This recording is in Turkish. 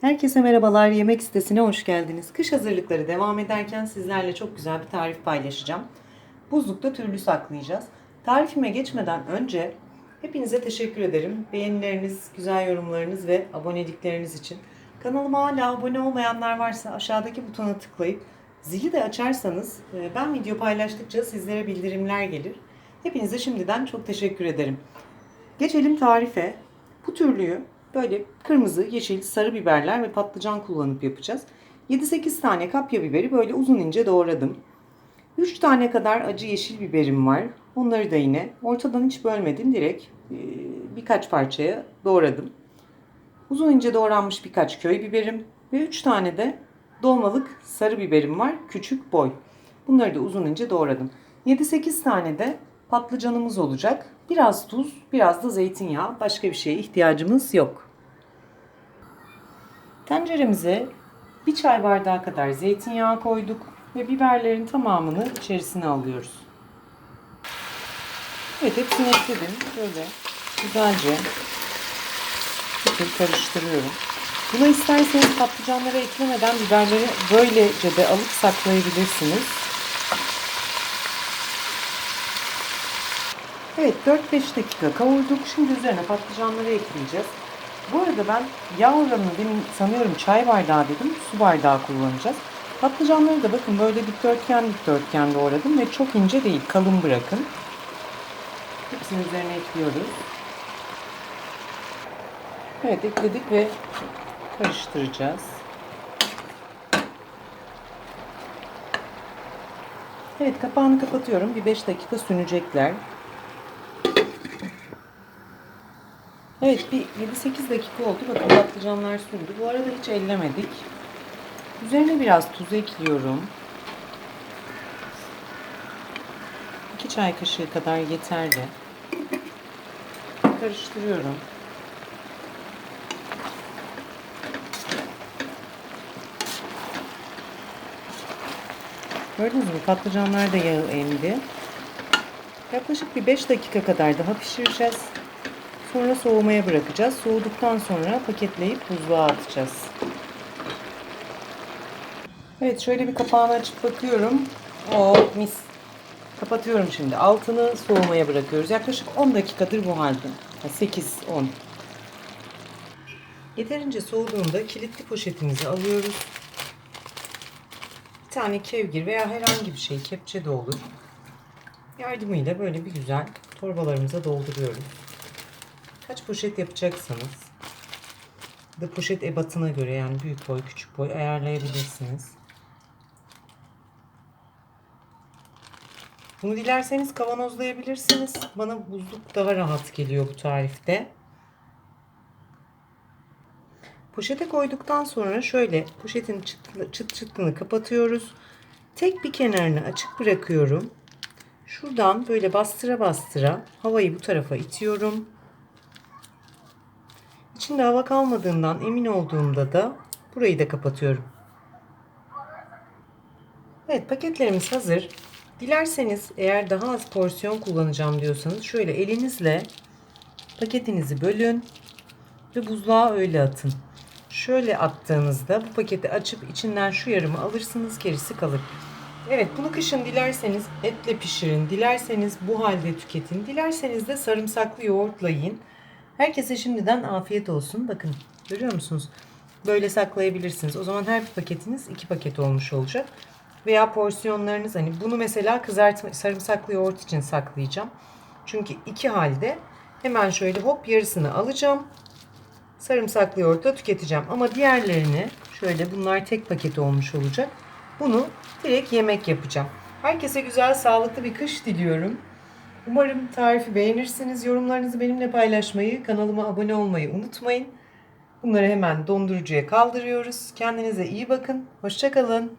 Herkese merhabalar. Yemek sitesine hoş geldiniz. Kış hazırlıkları devam ederken sizlerle çok güzel bir tarif paylaşacağım. Buzlukta türlü saklayacağız. Tarifime geçmeden önce hepinize teşekkür ederim. Beğenileriniz, güzel yorumlarınız ve abonelikleriniz için. Kanalıma hala abone olmayanlar varsa aşağıdaki butona tıklayıp zili de açarsanız e, ben video paylaştıkça sizlere bildirimler gelir. Hepinize şimdiden çok teşekkür ederim. Geçelim tarife. Bu türlüyü böyle kırmızı, yeşil, sarı biberler ve patlıcan kullanıp yapacağız. 7-8 tane kapya biberi böyle uzun ince doğradım. 3 tane kadar acı yeşil biberim var. Onları da yine ortadan hiç bölmedim. Direkt e, birkaç parçaya doğradım. Uzun ince doğranmış birkaç köy biberim ve 3 tane de dolmalık sarı biberim var. Küçük boy. Bunları da uzun ince doğradım. 7-8 tane de patlıcanımız olacak. Biraz tuz, biraz da zeytinyağı. Başka bir şeye ihtiyacımız yok. Tenceremize bir çay bardağı kadar zeytinyağı koyduk ve biberlerin tamamını içerisine alıyoruz. Evet hepsini ekledim. Böyle güzelce bir karıştırıyorum. Buna isterseniz patlıcanları eklemeden biberleri böylece de alıp saklayabilirsiniz. Evet 4-5 dakika kavurduk. Şimdi üzerine patlıcanları ekleyeceğiz. Bu arada ben yağ oranını demin sanıyorum çay bardağı dedim. Su bardağı kullanacağız. Patlıcanları da bakın böyle dikdörtgen dikdörtgen doğradım ve çok ince değil kalın bırakın. Hepsini üzerine ekliyoruz. Evet ekledik ve karıştıracağız. Evet kapağını kapatıyorum. Bir 5 dakika sünecekler. Evet bir 7-8 dakika oldu. Bakın patlıcanlar sündü. Bu arada hiç ellemedik. Üzerine biraz tuz ekliyorum. 2 çay kaşığı kadar yeterli. Karıştırıyorum. Gördünüz mü patlıcanlar da yağı emdi. Yaklaşık bir 5 dakika kadar daha pişireceğiz. Sonra soğumaya bırakacağız. Soğuduktan sonra paketleyip buzluğa atacağız. Evet şöyle bir kapağını açıp bakıyorum. O mis. Kapatıyorum şimdi. Altını soğumaya bırakıyoruz. Yaklaşık 10 dakikadır bu halde. 8-10. Yeterince soğuduğunda kilitli poşetimizi alıyoruz. Bir tane kevgir veya herhangi bir şey kepçe de olur. Yardımıyla böyle bir güzel torbalarımıza dolduruyoruz. Kaç poşet yapacaksanız da poşet ebatına göre yani büyük boy küçük boy ayarlayabilirsiniz. Bunu dilerseniz kavanozlayabilirsiniz. Bana buzluk daha rahat geliyor bu tarifte. Poşete koyduktan sonra şöyle poşetin çıt, çıt çıtını kapatıyoruz. Tek bir kenarını açık bırakıyorum. Şuradan böyle bastıra bastıra havayı bu tarafa itiyorum. İçinde hava kalmadığından emin olduğumda da burayı da kapatıyorum. Evet paketlerimiz hazır. Dilerseniz eğer daha az porsiyon kullanacağım diyorsanız şöyle elinizle paketinizi bölün ve buzluğa öyle atın. Şöyle attığınızda bu paketi açıp içinden şu yarımı alırsınız gerisi kalır. Evet bunu kışın dilerseniz etle pişirin, dilerseniz bu halde tüketin, dilerseniz de sarımsaklı yoğurtla yiyin. Herkese şimdiden afiyet olsun. Bakın görüyor musunuz? Böyle saklayabilirsiniz. O zaman her bir paketiniz iki paket olmuş olacak. Veya porsiyonlarınız hani bunu mesela kızartma sarımsaklı yoğurt için saklayacağım. Çünkü iki halde hemen şöyle hop yarısını alacağım. Sarımsaklı yoğurtla tüketeceğim. Ama diğerlerini şöyle bunlar tek paket olmuş olacak. Bunu direkt yemek yapacağım. Herkese güzel sağlıklı bir kış diliyorum. Umarım tarifi beğenirsiniz. Yorumlarınızı benimle paylaşmayı, kanalıma abone olmayı unutmayın. Bunları hemen dondurucuya kaldırıyoruz. Kendinize iyi bakın. Hoşçakalın.